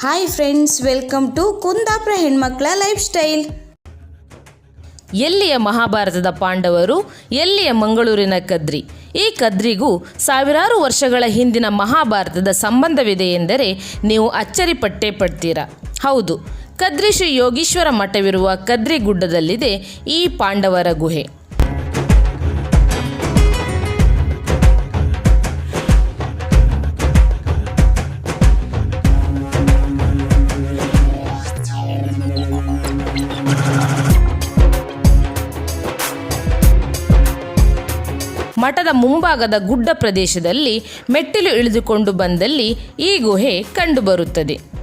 Hi friends welcome to Kundapura ಹೆಣ್ಮಕ್ಳ life style ಎಲ್ಲಿಯ ಮಹಾಭಾರತದ ಪಾಂಡವರು, ಎಲ್ಲಿಯ ಮಂಗಳೂರಿನ ಕದ್ರಿ? ಈ ಕದ್ರಿಗೂ ಸಾವಿರಾರು ವರ್ಷಗಳ ಹಿಂದಿನ ಮಹಾಭಾರತದ ಸಂಬಂಧವಿದೆ ಎಂದರೆ ನೀವು ಅಚ್ಚರಿ ಪಟ್ಟೆ ಪಡ್ತೀರಾ? ಹೌದು, ಕದ್ರಿ ಶ್ರೀ ಯೋಗೀಶ್ವರ ಮಠವಿರುವ ಕದ್ರಿ ಗುಡ್ಡದಲ್ಲಿದೆ ಈ ಪಾಂಡವರ ಗುಹೆ. ಮಠದ ಮುಂಭಾಗದ ಗುಡ್ಡ ಪ್ರದೇಶದಲ್ಲಿ ಮೆಟ್ಟಿಲು ಇಳಿದುಕೊಂಡು ಬಂದಲ್ಲಿ ಈ ಗುಹೆ ಕಂಡುಬರುತ್ತದೆ.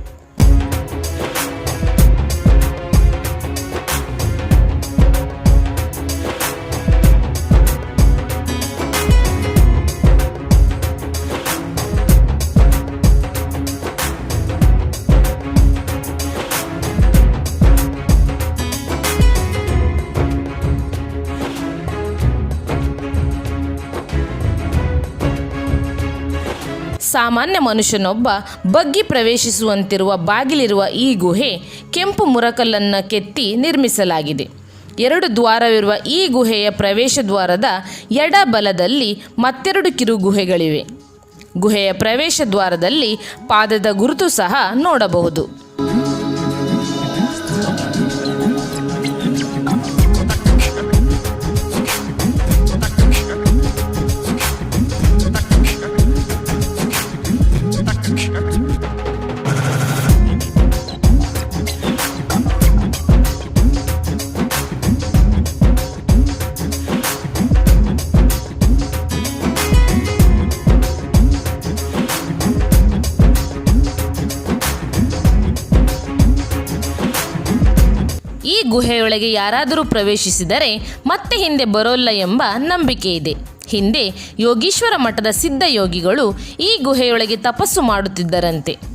ಸಾಮಾನ್ಯ ಮನುಷ್ಯನೊಬ್ಬ ಬಗ್ಗಿ ಪ್ರವೇಶಿಸುವಂತಿರುವ ಬಾಗಿಲಿರುವ ಈ ಗುಹೆ ಕೆಂಪು ಮುರಕಲ್ಲನ್ನು ಕೆತ್ತಿ ನಿರ್ಮಿಸಲಾಗಿದೆ. ಎರಡು ದ್ವಾರವಿರುವ ಈ ಗುಹೆಯ ಪ್ರವೇಶ ದ್ವಾರದ ಎಡ ಬಲದಲ್ಲಿ ಮತ್ತೆರಡು ಕಿರು ಗುಹೆಗಳಿವೆ. ಗುಹೆಯ ಪ್ರವೇಶ ದ್ವಾರದಲ್ಲಿ ಪಾದದ ಗುರುತು ಸಹ ನೋಡಬಹುದು. ಗುಹೆಯೊಳಗೆ ಯಾರಾದರೂ ಪ್ರವೇಶಿಸಿದರೆ ಮತ್ತೆ ಹಿಂದೆ ಬರೋಲ್ಲ ಎಂಬ ನಂಬಿಕೆ ಇದೆ. ಹಿಂದೆ ಯೋಗೀಶ್ವರ ಮಠದ ಸಿದ್ಧ ಯೋಗಿಗಳು ಈ ಗುಹೆಯೊಳಗೆ ತಪಸ್ಸು ಮಾಡುತ್ತಿದ್ದರಂತೆ.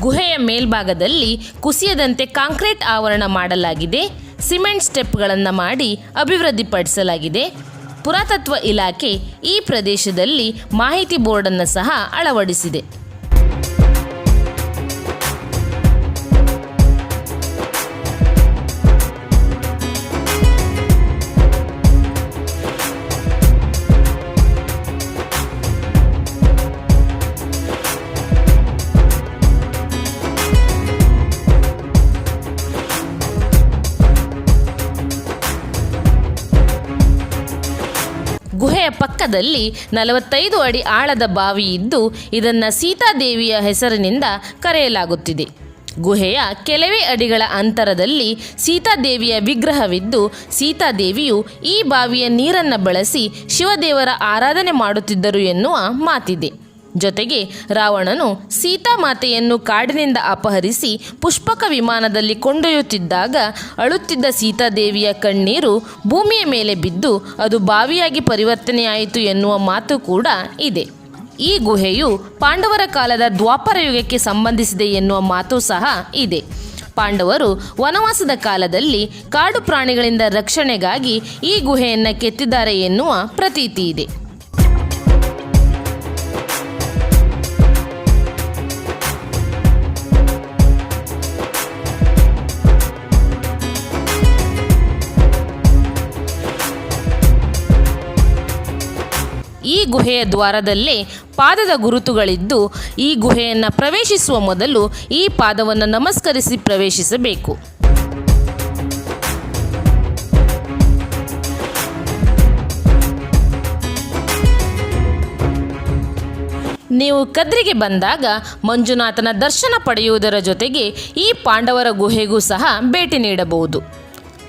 ಗುಹೆಯ ಮೇಲ್ಭಾಗದಲ್ಲಿ ಕುಸಿಯದಂತೆ ಕಾಂಕ್ರೀಟ್ ಆವರಣ ಮಾಡಲಾಗಿದೆ. ಸಿಮೆಂಟ್ ಸ್ಟೆಪ್ಗಳನ್ನು ಮಾಡಿ ಅಭಿವೃದ್ಧಿಪಡಿಸಲಾಗಿದೆ. ಪುರಾತತ್ವ ಇಲಾಖೆ ಈ ಪ್ರದೇಶದಲ್ಲಿ ಮಾಹಿತಿ ಬೋರ್ಡನ್ನು ಸಹ ಅಳವಡಿಸಿದೆ. ಪಕ್ಕದಲ್ಲಿ ನಲವತ್ತೈದು ಅಡಿ ಆಳದ ಬಾವಿ ಇದ್ದು ಇದನ್ನು ಸೀತಾದೇವಿಯ ಹೆಸರಿನಿಂದ ಕರೆಯಲಾಗುತ್ತಿದೆ. ಗುಹೆಯ ಕೆಲವೇ ಅಡಿಗಳ ಅಂತರದಲ್ಲಿ ಸೀತಾದೇವಿಯ ವಿಗ್ರಹವಿದ್ದು ಸೀತಾದೇವಿಯು ಈ ಬಾವಿಯ ನೀರನ್ನು ಬಳಸಿ ಶಿವದೇವರ ಆರಾಧನೆ ಮಾಡುತ್ತಿದ್ದರು ಎನ್ನುವ ಮಾತಿದೆ. ಜೊತೆಗೆ ರಾವಣನು ಸೀತಾಮಾತೆಯನ್ನು ಕಾಡಿನಿಂದ ಅಪಹರಿಸಿ ಪುಷ್ಪಕ ವಿಮಾನದಲ್ಲಿ ಕೊಂಡೊಯ್ಯುತ್ತಿದ್ದಾಗ ಅಳುತ್ತಿದ್ದ ಸೀತಾದೇವಿಯ ಕಣ್ಣೀರು ಭೂಮಿಯ ಮೇಲೆ ಬಿದ್ದು ಅದು ಬಾವಿಯಾಗಿ ಪರಿವರ್ತನೆಯಾಯಿತು ಎನ್ನುವ ಮಾತು ಕೂಡ ಇದೆ. ಈ ಗುಹೆಯು ಪಾಂಡವರ ಕಾಲದ ದ್ವಾಪರ ಯುಗಕ್ಕೆ ಸಂಬಂಧಿಸಿದೆ ಎನ್ನುವ ಮಾತು ಸಹ ಇದೆ. ಪಾಂಡವರು ವನವಾಸದ ಕಾಲದಲ್ಲಿ ಕಾಡು ಪ್ರಾಣಿಗಳಿಂದ ರಕ್ಷಣೆಗಾಗಿ ಈ ಗುಹೆಯನ್ನು ಕೆತ್ತಿದ್ದಾರೆ ಎನ್ನುವ ಪ್ರತೀತಿ ಇದೆ. ಈ ಗುಹೆಯ ದ್ವಾರದಲ್ಲೇ ಪಾದದ ಗುರುತುಗಳಿದ್ದು, ಈ ಗುಹೆಯನ್ನು ಪ್ರವೇಶಿಸುವ ಮೊದಲು ಈ ಪಾದವನ್ನು ನಮಸ್ಕರಿಸಿ ಪ್ರವೇಶಿಸಬೇಕು. ನೀವು ಕದ್ರಿಗೆ ಬಂದಾಗ ಮಂಜುನಾಥನ ದರ್ಶನ ಪಡೆಯುವುದರ ಜೊತೆಗೆ ಈ ಪಾಂಡವರ ಗುಹೆಗೂ ಸಹ ಭೇಟಿ ನೀಡಬಹುದು.